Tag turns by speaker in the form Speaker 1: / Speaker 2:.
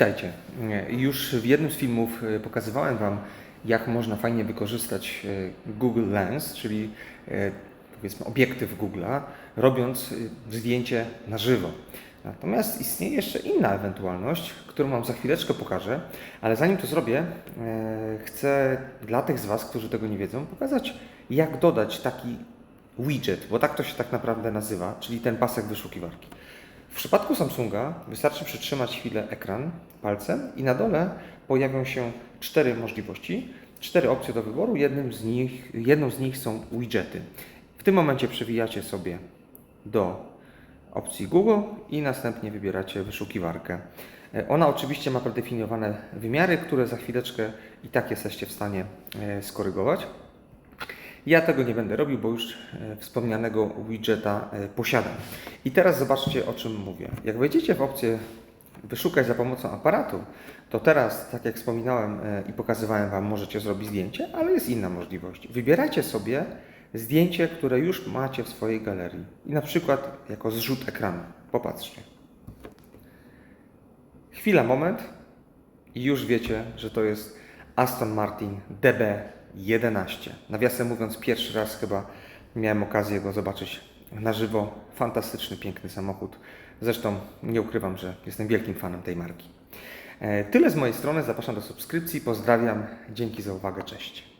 Speaker 1: Witajcie. Już w jednym z filmów e, pokazywałem Wam, jak można fajnie wykorzystać e, Google Lens, czyli e, powiedzmy obiektyw Google'a, robiąc e, zdjęcie na żywo. Natomiast istnieje jeszcze inna ewentualność, którą Wam za chwileczkę pokażę, ale zanim to zrobię, e, chcę dla tych z Was, którzy tego nie wiedzą, pokazać, jak dodać taki widget, bo tak to się tak naprawdę nazywa, czyli ten pasek wyszukiwarki. W przypadku Samsunga wystarczy przytrzymać chwilę ekran palcem i na dole pojawią się cztery możliwości, cztery opcje do wyboru. Jednym z nich, jedną z nich są widgety. W tym momencie przewijacie sobie do opcji Google i następnie wybieracie wyszukiwarkę. E, Ona oczywiście ma predefiniowane wymiary, które za chwileczkę i tak jesteście w stanie e, skorygować. Ja tego nie będę robił, bo już e, wspomnianego widgeta e, posiadam. I teraz zobaczcie, o czym mówię. Jak wejdziecie w opcję wyszukać za pomocą aparatu, to teraz, tak jak wspominałem e, i pokazywałem Wam, możecie zrobić zdjęcie, ale jest inna możliwość. Wybierajcie sobie zdjęcie, które już macie w swojej galerii. I na przykład jako zrzut ekranu. Popatrzcie. Chwila, moment i już wiecie, że to jest Aston Martin DB11. Nawiasem mówiąc, pierwszy raz chyba miałem okazję go zobaczyć na żywo. Fantastyczny, piękny samochód. Zresztą nie ukrywam, że jestem wielkim fanem tej marki. E, Tyle z mojej strony. Zapraszam do subskrypcji. Pozdrawiam. Dzięki za uwagę. Cześć.